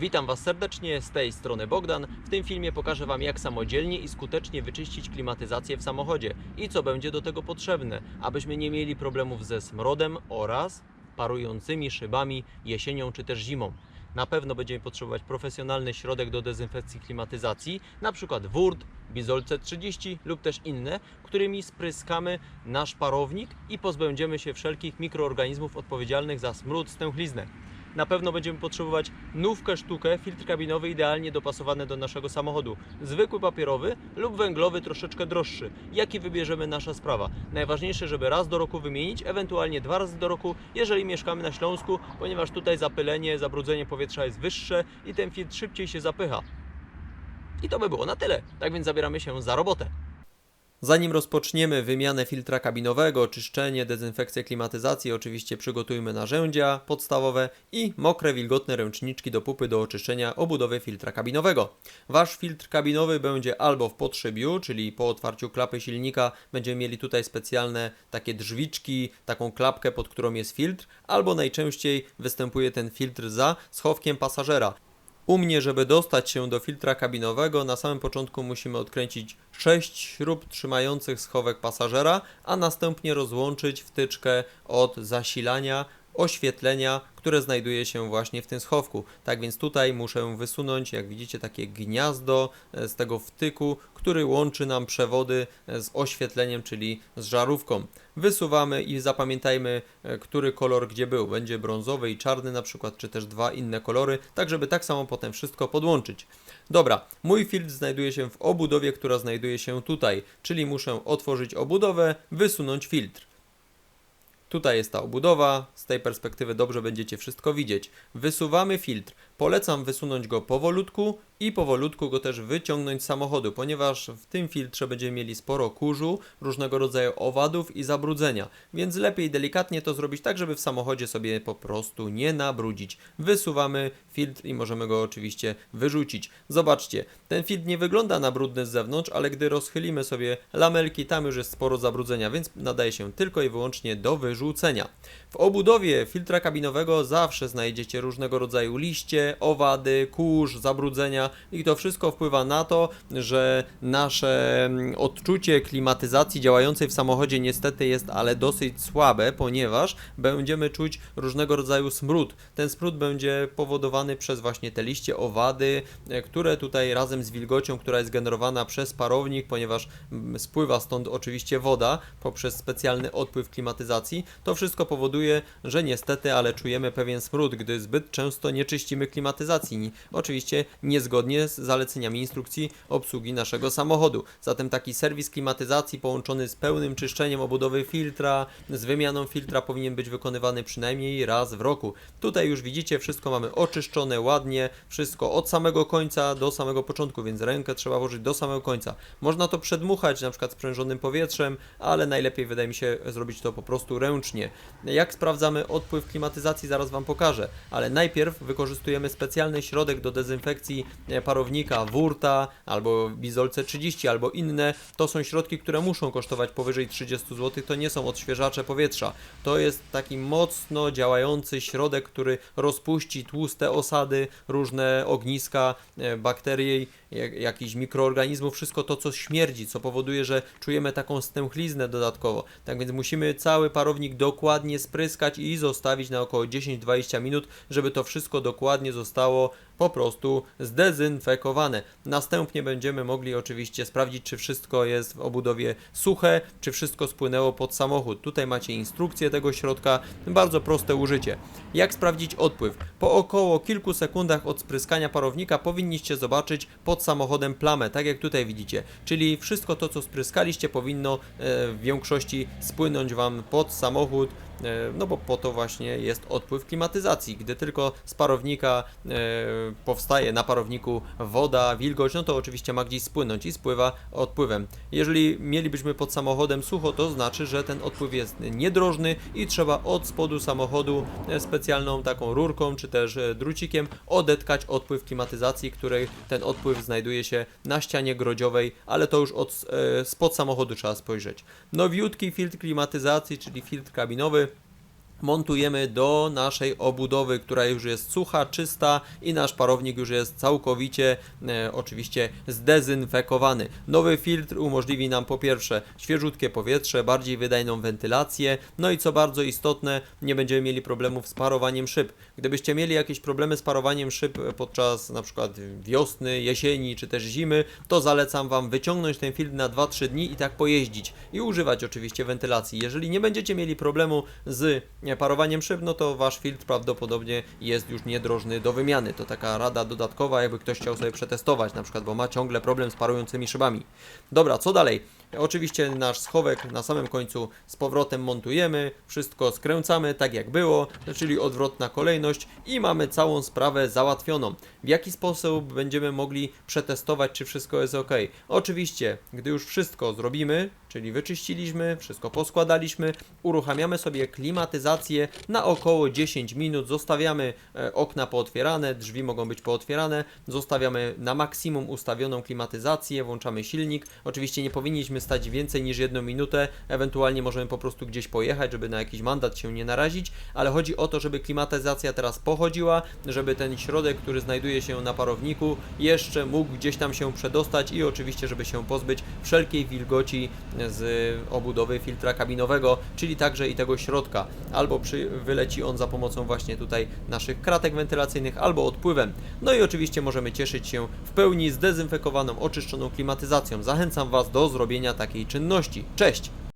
Witam Was serdecznie, z tej strony Bogdan. W tym filmie pokażę Wam jak samodzielnie i skutecznie wyczyścić klimatyzację w samochodzie i co będzie do tego potrzebne, abyśmy nie mieli problemów ze smrodem oraz parującymi szybami jesienią czy też zimą. Na pewno będziemy potrzebować profesjonalny środek do dezynfekcji klimatyzacji, przykład Wurt, Bizol C30 lub też inne, którymi spryskamy nasz parownik i pozbędziemy się wszelkich mikroorganizmów odpowiedzialnych za smród, stęchliznę. Na pewno będziemy potrzebować nówkę sztukę, filtr kabinowy idealnie dopasowany do naszego samochodu. Zwykły papierowy lub węglowy troszeczkę droższy. Jaki wybierzemy nasza sprawa. Najważniejsze, żeby raz do roku wymienić, ewentualnie dwa razy do roku, jeżeli mieszkamy na Śląsku, ponieważ tutaj zapylenie, zabrudzenie powietrza jest wyższe i ten filtr szybciej się zapycha. I to by było na tyle. Tak więc zabieramy się za robotę. Zanim rozpoczniemy wymianę filtra kabinowego, czyszczenie, dezynfekcję klimatyzacji, oczywiście przygotujmy narzędzia podstawowe i mokre, wilgotne ręczniczki do pupy do oczyszczenia obudowy filtra kabinowego. Wasz filtr kabinowy będzie albo w podszybiu, czyli po otwarciu klapy silnika będziemy mieli tutaj specjalne takie drzwiczki, taką klapkę, pod którą jest filtr, albo najczęściej występuje ten filtr za schowkiem pasażera. U mnie, żeby dostać się do filtra kabinowego, na samym początku musimy odkręcić 6 śrub trzymających schowek pasażera, a następnie rozłączyć wtyczkę od zasilania oświetlenia, które znajduje się właśnie w tym schowku. Tak więc tutaj muszę wysunąć, jak widzicie, takie gniazdo e, z tego wtyku, który łączy nam przewody e, z oświetleniem, czyli z żarówką. Wysuwamy i zapamiętajmy, e, który kolor gdzie był. Będzie brązowy i czarny na przykład, czy też dwa inne kolory, tak żeby tak samo potem wszystko podłączyć. Dobra, mój filtr znajduje się w obudowie, która znajduje się tutaj, czyli muszę otworzyć obudowę, wysunąć filtr. Tutaj jest ta obudowa, z tej perspektywy dobrze będziecie wszystko widzieć. Wysuwamy filtr. Polecam wysunąć go powolutku i powolutku go też wyciągnąć z samochodu, ponieważ w tym filtrze będziemy mieli sporo kurzu, różnego rodzaju owadów i zabrudzenia, więc lepiej delikatnie to zrobić tak, żeby w samochodzie sobie po prostu nie nabrudzić. Wysuwamy filtr i możemy go oczywiście wyrzucić. Zobaczcie, ten filtr nie wygląda na brudny z zewnątrz, ale gdy rozchylimy sobie lamelki, tam już jest sporo zabrudzenia, więc nadaje się tylko i wyłącznie do wyrzucenia. W obudowie filtra kabinowego zawsze znajdziecie różnego rodzaju liście, owady, kurz, zabrudzenia i to wszystko wpływa na to, że nasze mm, odczucie klimatyzacji działającej w samochodzie niestety jest ale dosyć słabe, ponieważ będziemy czuć różnego rodzaju smród. Ten smród będzie powodowany przez właśnie te liście, owady, e, które tutaj razem z wilgocią, która jest generowana przez parownik, ponieważ mm, spływa stąd oczywiście woda poprzez specjalny odpływ klimatyzacji, to wszystko powoduje, że niestety, ale czujemy pewien smród, gdy zbyt często nie czyścimy klimatyzacji. Oczywiście niezgodnie z zaleceniami instrukcji obsługi naszego samochodu. Zatem taki serwis klimatyzacji połączony z pełnym czyszczeniem obudowy filtra, z wymianą filtra powinien być wykonywany przynajmniej raz w roku. Tutaj już widzicie, wszystko mamy oczyszczone ładnie, wszystko od samego końca do samego początku, więc rękę trzeba włożyć do samego końca. Można to przedmuchać na przykład sprężonym powietrzem, ale najlepiej wydaje mi się zrobić to po prostu ręcznie. Jak sprawdzamy odpływ klimatyzacji, zaraz Wam pokażę, ale najpierw wykorzystujemy specjalny środek do dezynfekcji e, parownika Wurta albo Bizolce 30 albo inne. To są środki, które muszą kosztować powyżej 30 zł, to nie są odświeżacze powietrza. To jest taki mocno działający środek, który rozpuści tłuste osady, różne ogniska, e, bakterie, jak- jakichś mikroorganizmów, wszystko to, co śmierdzi, co powoduje, że czujemy taką stęchliznę dodatkowo. Tak więc musimy cały parownik dokładnie spryskać i zostawić na około 10-20 minut, żeby to wszystko dokładnie zostało po prostu zdezynfekowane. Następnie będziemy mogli oczywiście sprawdzić, czy wszystko jest w obudowie suche, czy wszystko spłynęło pod samochód. Tutaj macie instrukcję tego środka, bardzo proste użycie. Jak sprawdzić odpływ? Po około kilku sekundach od spryskania parownika powinniście zobaczyć pod samochodem plamę, tak jak tutaj widzicie. Czyli wszystko to, co spryskaliście, powinno e, w większości spłynąć Wam pod samochód, e, no bo po to właśnie jest odpływ klimatyzacji. Gdy tylko z parownika e, powstaje na parowniku woda, wilgoć, no to oczywiście ma gdzieś spłynąć i spływa odpływem. Jeżeli mielibyśmy pod samochodem sucho, to znaczy, że ten odpływ jest niedrożny i trzeba od spodu samochodu specjalną taką rurką czy też e, drucikiem odetkać odpływ klimatyzacji, której ten odpływ znajduje się na ścianie grodziowej, ale to już od, e, spod samochodu trzeba spojrzeć. Nowiutki filtr klimatyzacji, czyli filtr kabinowy montujemy do naszej obudowy, która już jest sucha, czysta i nasz parownik już jest całkowicie e, oczywiście zdezynfekowany. Nowy filtr umożliwi nam po pierwsze świeżutkie powietrze, bardziej wydajną wentylację, no i co bardzo istotne, nie będziemy mieli problemów z parowaniem szyb. Gdybyście mieli jakieś problemy z parowaniem szyb podczas na przykład wiosny, jesieni czy też zimy, to zalecam Wam wyciągnąć ten filtr na 2-3 dni i tak pojeździć i używać oczywiście wentylacji. Jeżeli nie będziecie mieli problemu z nie, parowaniem szyb, no to Wasz filtr prawdopodobnie jest już niedrożny do wymiany. To taka rada dodatkowa, jakby ktoś chciał sobie przetestować na przykład, bo ma ciągle problem z parującymi szybami. Dobra, co dalej? Oczywiście nasz schowek na samym końcu z powrotem montujemy, wszystko skręcamy tak jak było, czyli odwrotna kolejność i mamy całą sprawę załatwioną. W jaki sposób będziemy mogli przetestować, czy wszystko jest ok? Oczywiście, gdy już wszystko zrobimy, czyli wyczyściliśmy, wszystko poskładaliśmy, uruchamiamy sobie klimatyzację na około 10 minut, zostawiamy e, okna pootwierane, drzwi mogą być pootwierane, zostawiamy na maksimum ustawioną klimatyzację, włączamy silnik. Oczywiście nie powinniśmy stać więcej niż jedną minutę, ewentualnie możemy po prostu gdzieś pojechać, żeby na jakiś mandat się nie narazić, ale chodzi o to, żeby klimatyzacja teraz pochodziła, żeby ten środek, który znajduje się na parowniku, jeszcze mógł gdzieś tam się przedostać i oczywiście, żeby się pozbyć wszelkiej wilgoci z obudowy filtra kabinowego, czyli także i tego środka. Albo przy, wyleci on za pomocą właśnie tutaj naszych kratek wentylacyjnych, albo odpływem. No i oczywiście możemy cieszyć się w pełni zdezynfekowaną, oczyszczoną klimatyzacją. Zachęcam Was do zrobienia takiej czynności. Cześć!